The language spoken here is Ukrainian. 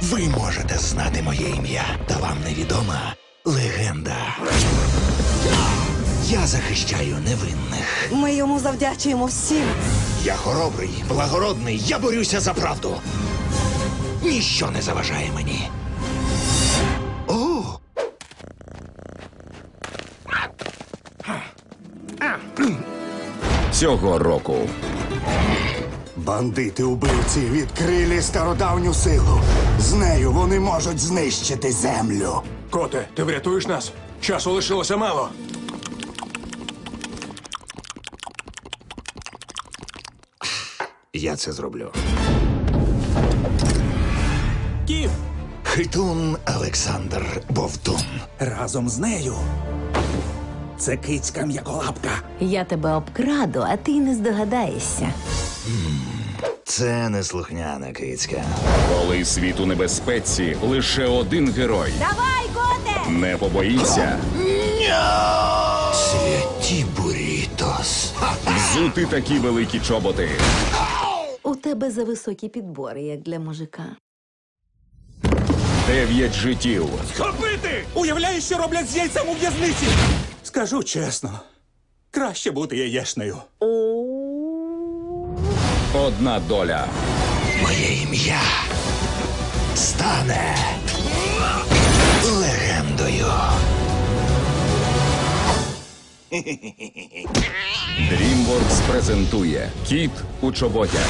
Ви можете знати моє ім'я, та вам невідома легенда. Я захищаю невинних. Ми йому завдячуємо всім. Я хоробрий, благородний, я борюся за правду. Ніщо не заважає мені. О, Цього року Бандити убивці відкрили стародавню силу. З нею вони можуть знищити землю. Коте, ти врятуєш нас? Часу лишилося мало. я це зроблю. Кіт! Хитун Олександр Бовтун. Разом з нею. Це кицька м'яколапка. Я тебе обкраду, а ти не здогадаєшся. Це неслухняна кицька. Коли світ у небезпеці, лише один герой Давай, коте! не побоїться Святі бурітос. взути такі великі чоботи. У тебе за високі підбори, як для мужика. Дев'ять життів. Хопити! Уявляєш, що роблять з яйцем у в'язниці? Скажу чесно, краще бути яєшнею. Одна доля. Моє ім'я стане легендою. DreamWorks презентує Кіт у чоботях.